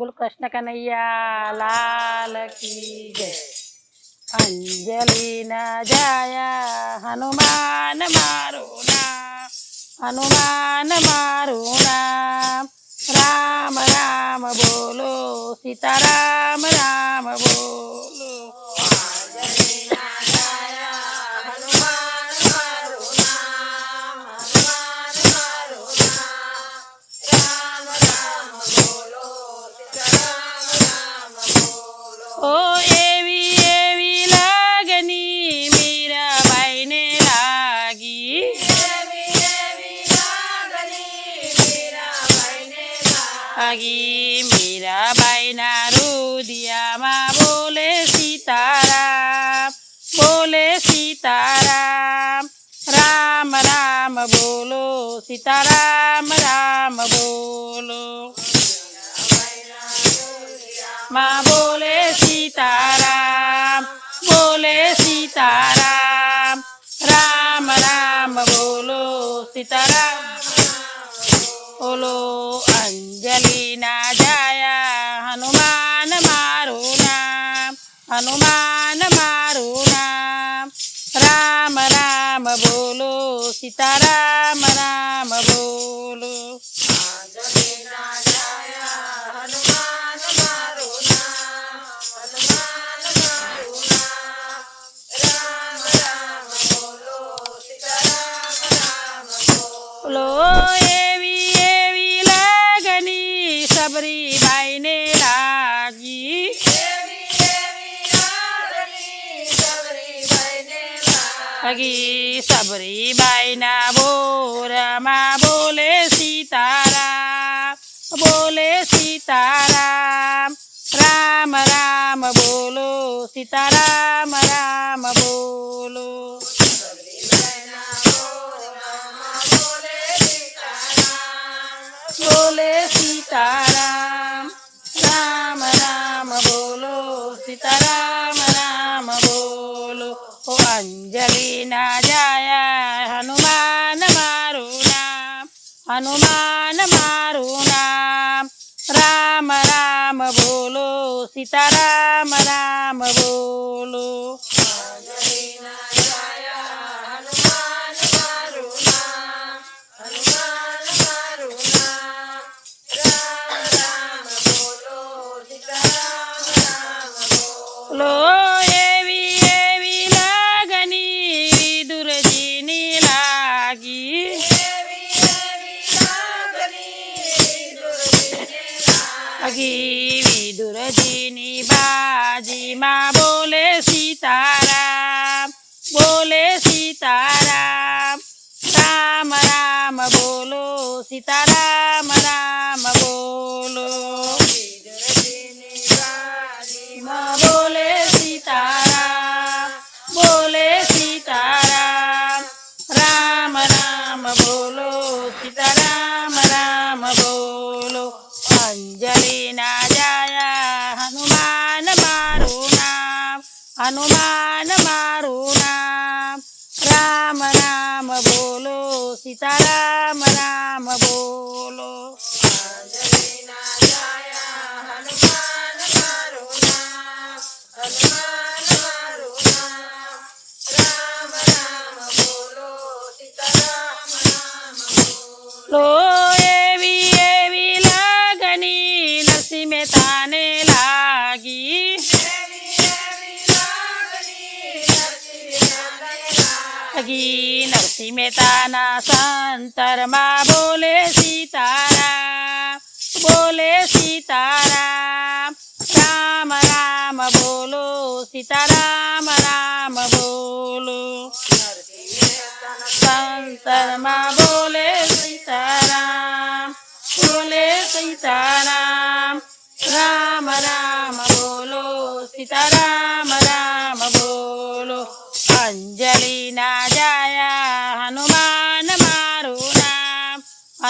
बोल, कृष्ण कन्हैया लाल की जय। अंजलि न जाया, हनुमान मारो नाम, हनुमान मारो नाम। राम राम बोलो, सीताराम, राम લાગી મીરાબાઈના રુદિયામાં બોલે સીતારામ બોલે સીતારામ રામ રામ બોલો સીતારામ રામ બોલો માં चली ना जाया हनुमान मारू नाम हनुमान मारू नाम राम राम बोलो सीता राम राम बोलो अघि सबरी बाइना बोरामा बोले सीताराम बोले सीताराम राम राम बोलो सीताराम राम बोलो। હનુમાન મારું નામ રામ રામ બોલો સીતારામ રામ બોલો લો લાગી વિદુરજીની બાજીમાં બોલે સીતારામ બોલે સીતારામ રામ રામ બોલો સીતારામ. हनुमान मारू राम राम नाम बोलो सीताराम राम बोलो। મહેતાના સંતરમાં બોલે સીતારામ બોલે સીતારામ, રામ રામ બોલો, સીતારામ, રામ બોલો. સંતરમાં બોલે સીતારામ બોલે સીતારામ, રામ રામ બોલો, સીતારામ.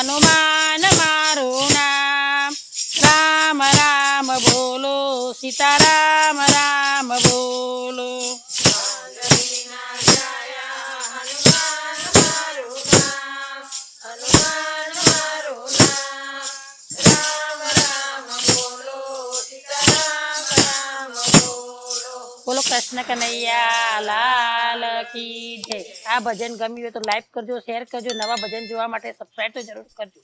हनुमान मारुना राम राम बोलो सीता બોલો કૃષ્ણ કનૈયા, લાલ કી જય. આ ભજન ગમ્યું હોય તો લાઈક કરજો, શેર કરજો, નવા ભજન જોવા માટે સબસ્ક્રાઈબ તો જરૂર કરજો.